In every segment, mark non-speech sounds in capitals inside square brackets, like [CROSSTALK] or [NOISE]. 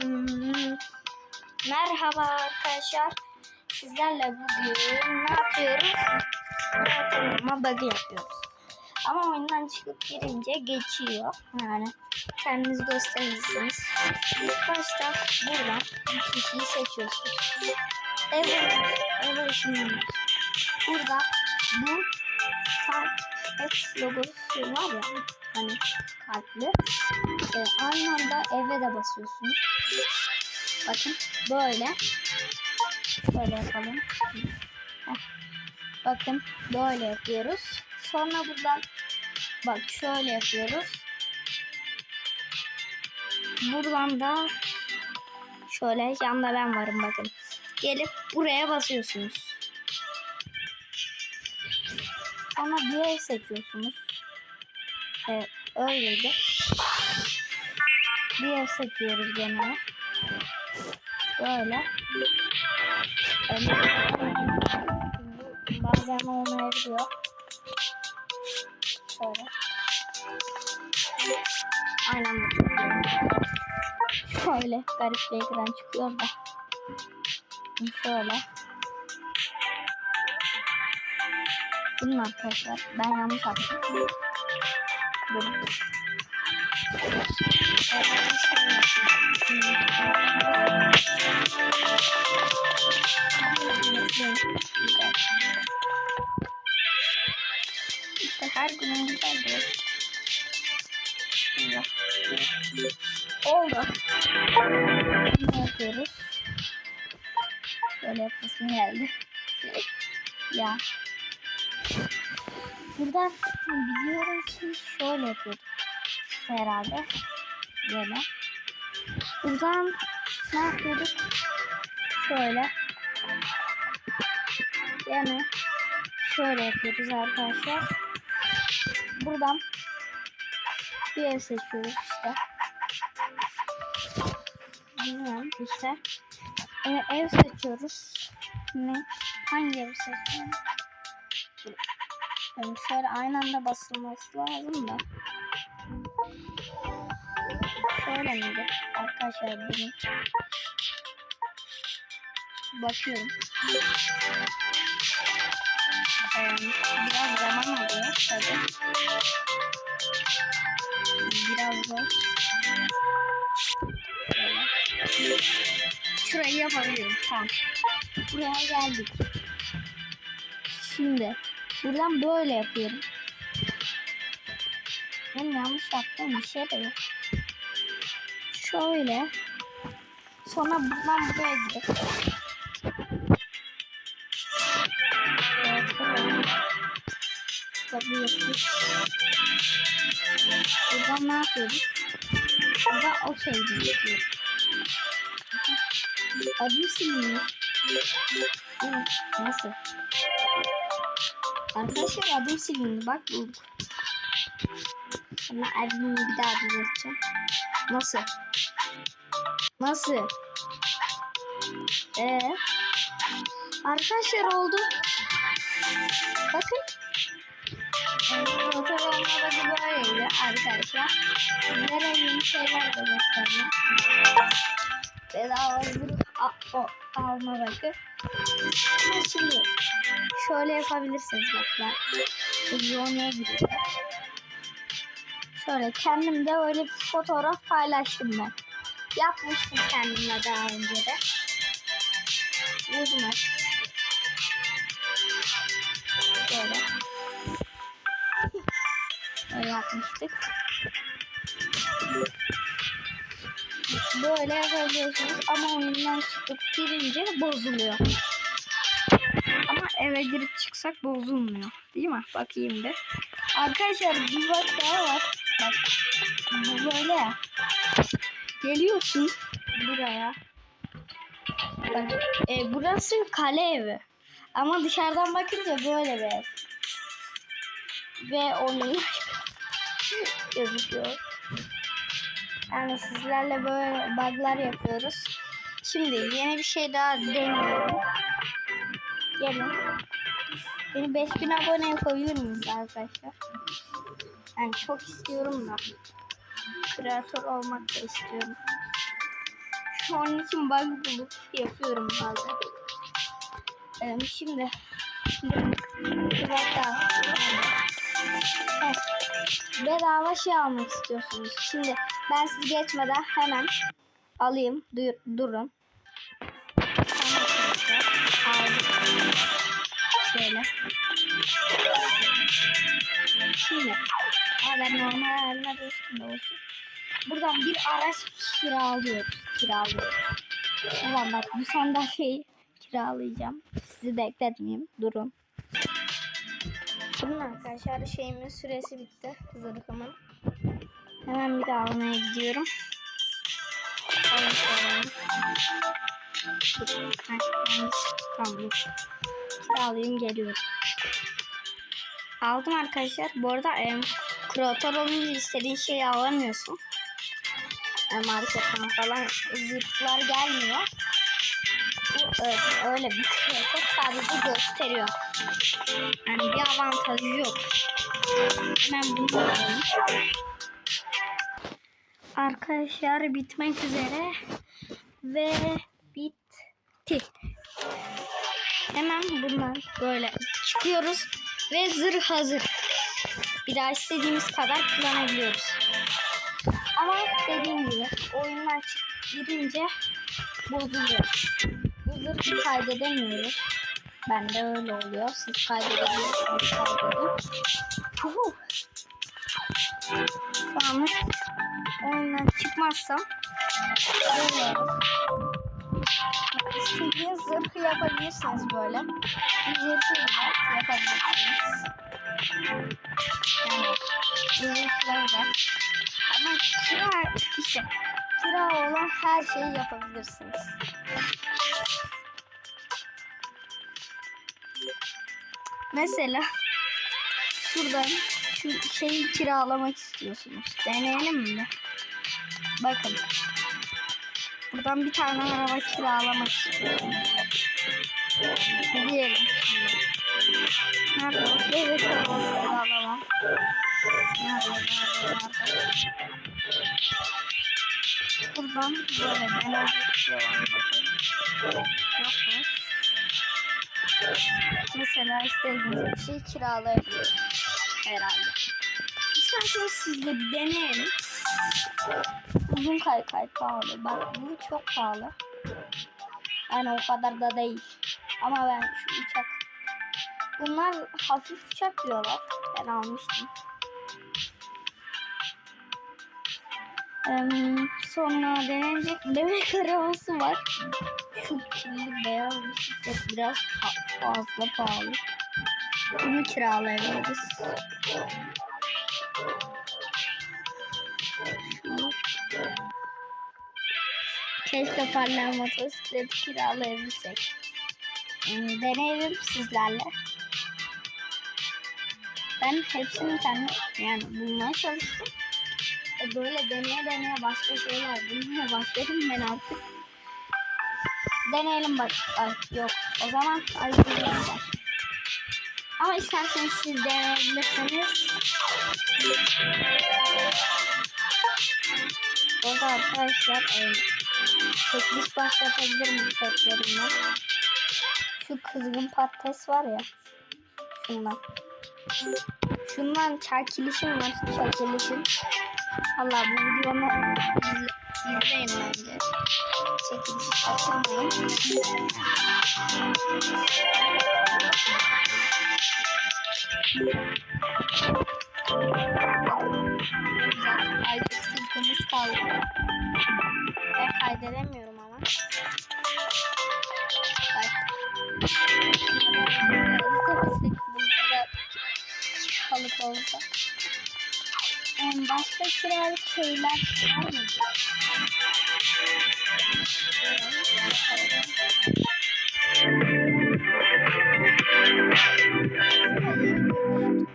Hmm, Merhaba arkadaşlar. Sizlerle bugün ne yapıyoruz? Hatırlama bug'ı yapıyoruz. Ama oyundan çıkıp girince geçiyor. Yani kendiniz gösterirsiniz. İlk başta buradan bir kişiyi seçiyorsunuz. Evet şimdi burada bu takip et logosu var ya hani kalpli. Ee, aynı anda eve de basıyorsunuz. Bakın böyle. Böyle yapalım. Heh. Bakın böyle yapıyoruz. Sonra buradan bak şöyle yapıyoruz. Buradan da şöyle yanda ben varım bakın. Gelip buraya basıyorsunuz. Sonra bir ev seçiyorsunuz. Evet, öyleydi. Bir ev seçiyoruz gene. Böyle. Öyle. Bazen olmayabiliyor. Şöyle. Aynen. Şöyle garip bir ekran çıkıyor da. Şöyle. Bunun arkadaşlar. Ben yanlış attım. Durun. İşte her günün güzeldir. Bismillah. Oldu. Ne yapıyoruz? Şöyle yapasım geldi. ya. Burada biliyorum ki şöyle yapıyorduk. Herhalde. Böyle. Buradan ne yapıyorduk? Şöyle. Yani şöyle yapıyoruz arkadaşlar. Buradan bir ev seçiyoruz işte. Bilmiyorum işte. Ee, ev seçiyoruz. Ne? Hangi evi seçiyorum? Yani şöyle aynı anda basılması lazım da. Şöyle miydi? Arkadaşlar benim. Bakıyorum. Ee, biraz zaman alıyor tabii. Biraz zor. Şurayı yapabilirim. Tamam. Buraya geldik. Şimdi buradan böyle yapıyorum. Ben yanlış yaptım bir şey de yok. Şöyle. Sonra buradan buraya gidip. Evet. Tabii yapıyoruz. Buradan ne yapıyoruz? Burada okey diyoruz. Adım siliniyor. Evet, Nasıl? Arkadaşlar adım silindi. Bak bulduk. Ama adımı bir daha düzelteceğim. Nasıl? Nasıl? Ee, arkadaşlar oldu. Bakın. Evet, fotoğraflara da böyleydi arkadaşlar. Sizlere yeni şeyler de göstereceğim. Bedava o, alma bakın. Ama şimdi şöyle yapabilirsiniz bak ben. Videoya gidiyorum. Şöyle kendimde öyle bir fotoğraf paylaştım ben. Yapmıştım kendimle daha önce de. Hep. Böyle. Böyle [LAUGHS] yapmıştık. Böyle yapabiliyorsunuz ama oyundan çıkıp girince bozuluyor. Eve girip çıksak bozulmuyor. Değil mi? Bakayım bir. Arkadaşlar bir bak daha var. Bak. Bu böyle. Geliyorsun buraya. Bak, e, burası kale evi. Ama dışarıdan bakınca böyle bir ev. Ve onun [LAUGHS] gözüküyor. Yani sizlerle böyle bug'lar yapıyoruz. Şimdi yeni bir şey daha deniyorum. Gelin. Beni 5000 abone yapabilir miyiz arkadaşlar? Yani çok istiyorum da. Kreatör olmak da istiyorum. Onun için bug bulup yapıyorum bazen. Ee, şimdi bir dakika. Evet. Bedava şey almak istiyorsunuz. Şimdi ben sizi geçmeden hemen alayım. Dur, durun. Şöyle. Aa, ben normal haline değiştim de olsun. Buradan bir araç kiralıyoruz. Kiralıyoruz. Ulan bak bu sandalyeyi kiralayacağım. Sizi bekletmeyeyim. Durun. Durun arkadaşlar şeyimin süresi bitti. Zırhımın. Hemen bir daha almaya gidiyorum. Alın şöyle. Dur. Kiralayayım geliyorum. Aldım arkadaşlar. Bu arada e, kreatör olunca istediğin şeyi alamıyorsun. E, marketten falan zırhlar gelmiyor. Bu e, öyle bir kreatör sadece gösteriyor. Yani bir avantajı yok. Hemen bunu alalım. Arkadaşlar bitmek üzere ve bitti. Hemen bundan böyle çıkıyoruz ve zırh hazır. Bir daha istediğimiz kadar kullanabiliyoruz. Ama dediğim gibi oyundan çıkıp girince bozuluyor. Bu zırhı kaydedemiyoruz. Ben de öyle oluyor. Siz kaydedebilirsiniz kaydedin. Huhu. Şu anlık oyundan çıkmazsam böyle olur. İstediğiniz zırhı yapabilirsiniz böyle. Zırhı bile yapabilirsiniz. Yani zırhlar var. Ama kira işte kira olan her şeyi yapabilirsiniz. Mesela şuradan şu şeyi kiralamak istiyorsunuz. Deneyelim mi? Bakın. Buradan bir tane araba kiralamak istiyorsunuz. Diyelim şimdi. Nerede? Evet arabası kiralama. Nerede? Nerede? Buradan böyle bir şey var. Yokmuş. Mesela istediğiniz bir şey kiralayabilirsiniz herhalde. İsterseniz siz de bir deneyelim. Uzun kaykay pahalı. Bak bu çok pahalı. Yani o kadar da değil. Ama ben şu uçak. Bunlar hafif uçak diyorlar. Ben almıştım. Ee, sonra denenecek bebek arabası var. Şu kirli beyaz bisiklet biraz fa- fazla pahalı. Bunu kiralayabiliriz. Keşke parlayan motosiklet kiralayabilsek. Hmm, deneyelim sizlerle. Ben hepsini kendi yani bulmaya çalıştım. E böyle deneye deneye başka şeyler bulmaya başladım ben artık. Deneyelim bak. Ay, yok. O zaman ayrılacağım ben. Ama isterseniz siz deneyebilirsiniz. Orada arkadaşlar e, çekiliş başlatabilirim petlerimle. Şu kızgın patates var ya. Şundan. Şundan çekilişim var. Çekilişim. Allah bu videomu izle, izleyin bence. Çekilişi kaçırmayın. Ne sırtımız kaldı. Ben kaydedemiyorum ama. Bak. Bunlara olsa. Yani başka kiralık şeyler var mı?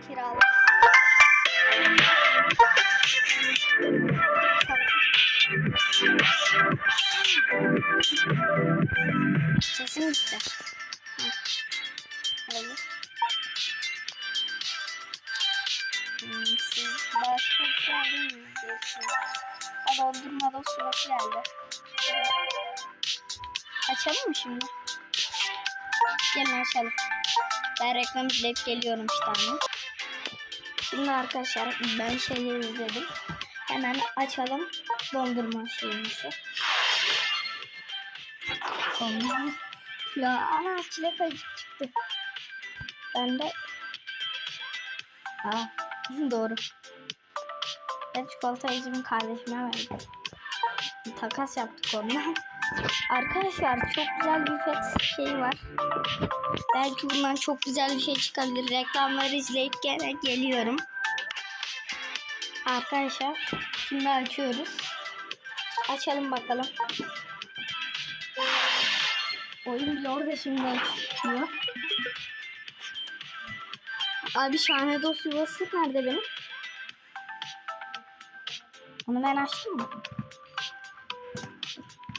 Kiralık. Hı. Öyle. Hmm, siz bir şey alayım mı diyorsunuz? Ha dondurmadan sırası geldi. Açalım mı şimdi? Gelin açalım. Ben reklam izleyip geliyorum bir tane. Şimdi arkadaşlar ben şeyleri izledim. Hemen açalım dondurma şeyimizi. Dondurma. Ya ana çilek acık çıktı. Ben de Aa, doğru. Ben çikolata yüzümü kardeşime verdim. Takas yaptık onunla. [LAUGHS] Arkadaşlar çok güzel bir pet şey var. Belki bundan çok güzel bir şey çıkabilir. Reklamları izleyip gene geliyorum. Arkadaşlar şimdi açıyoruz. Açalım bakalım. Oyun bile orada şimdi açıyor. Abi şahane dost yuvası nerede benim? Onu ben açtım mı?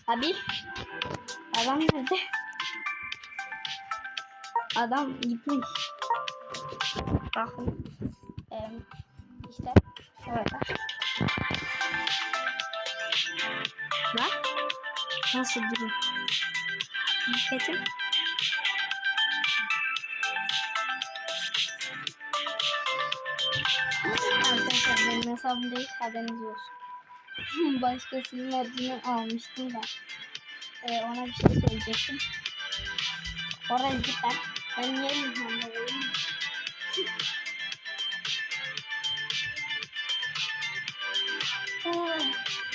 Abi. Adam nerede? Adam gitmiş. Bakın. Ee, işte şöyle. Bak. Nasıl duruyor? Dikkatim. Arkadaşlar benim hesabım değil haberiniz olsun. [LAUGHS] Başkasının adını almıştım da. Ee, ona bir şey söyleyecektim. Oraya git ben. Ben niye ilhamlayayım? [LAUGHS]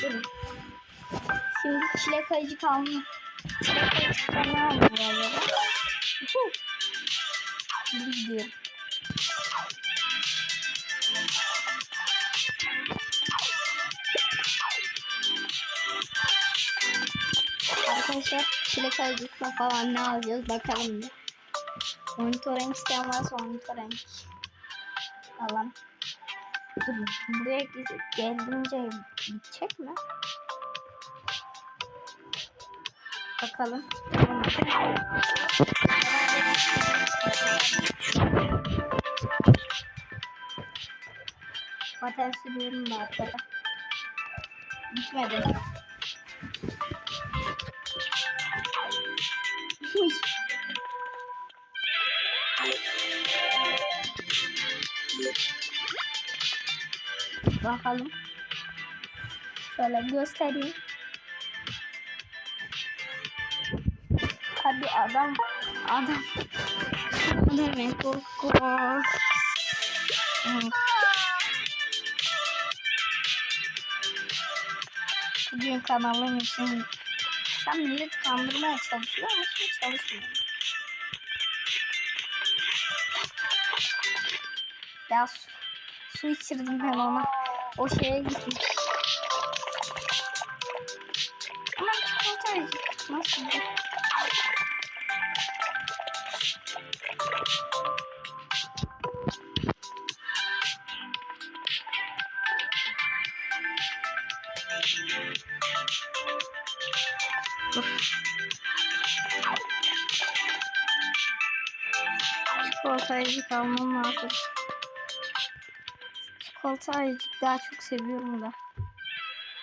Durun. Şimdi çilek ayıcı kalmış. Alıyor acaba? Şimdi gidiyorum. Arkadaşlar çilek ayıcıkla falan ne alacağız bakalım bir. Monitoring isteyen varsa monitoring. Alalım. Dur buraya geldiğince gidecek mi? Bakalım. Paten sürüyorum da arkada. Gitmedi. Bakalım. Şöyle göstereyim. Hadi adam adam demek korku. Hmm. Bugün kanalım için sen millet kandırmaya çalışıyor musun çalışmıyor musun? Ya su, su içirdim ben ona. O şeye gitmiş. Ama çikolata. Nasıl? Dur. Çikolata almam lazım. Çikolata daha çok seviyorum da.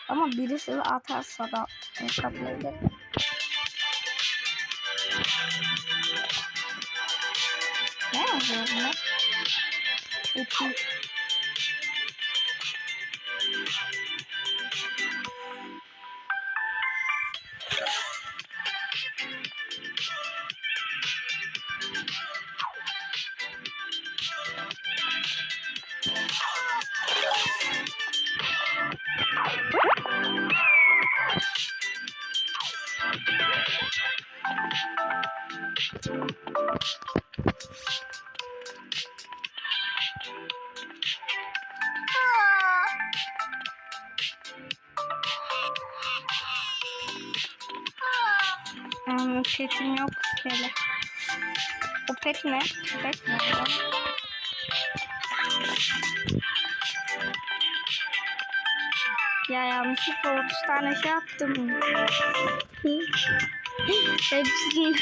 Ama birisi atarsa da ederim. Ne yazıyor bunlar? Kötü. Hmm, petim yok şöyle. O pet ne? Pet ne? Ya yanlışlıkla 30 tane şey yaptım. Hepsini.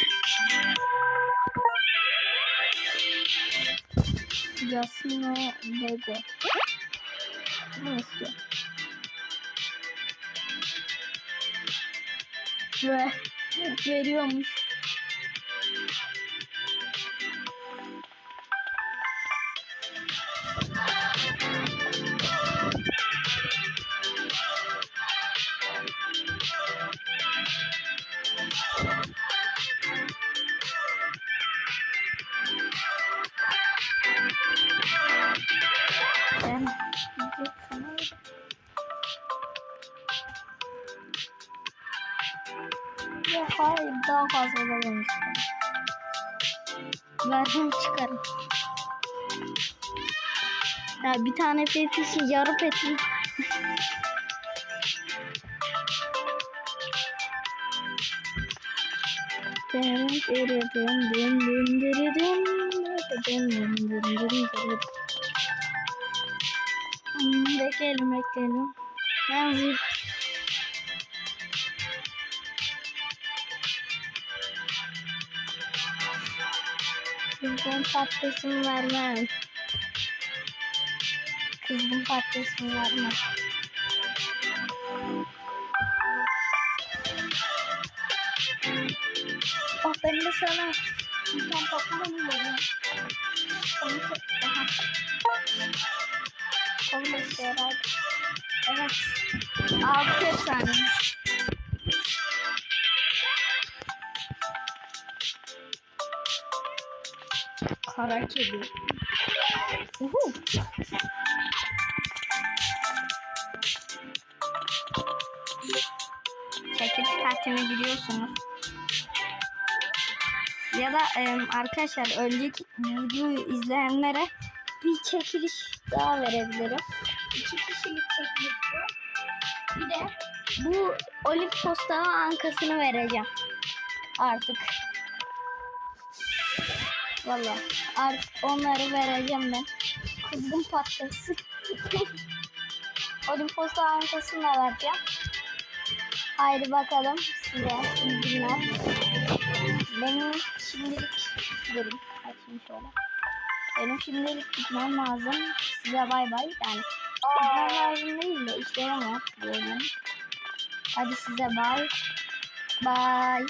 Yasino Lego. Ne istiyor? Ve Veriyormuş. Daha fazla olamıştım. Verdim çıkarım. Ya bir tane pet için yarı petim. Dın dın dın dın dın dın dın dın dın dın Bekleyelim bekleyelim. Ben zil Kızgın patatesimi vermem. Kızgın patatesimi vermem. Oh ben de sana sultan papağanı veriyorum. Onu çok daha. Etti herhalde. Evet. Altı efsanemiz. Kara kedi. Uhu. Çekiliş taktiğini biliyorsunuz. Ya da em, arkadaşlar önceki videoyu izleyenlere bir çekiliş daha verebilirim. İki kişilik çekiliş bu. Bir de bu Olimpos Dağı ankasını vereceğim. Artık. Valla artık onları vereceğim ben. Kızgın patlasın. [LAUGHS] Olimpos Dağı ankasını da vereceğim. Haydi bakalım size iyi günler. Benim şimdilik durun. Açayım şöyle. Benim şimdilik gitmem lazım. Size bay bay. Yani gitmem lazım değil de işlerim var diyelim. Hadi size bay. Bay.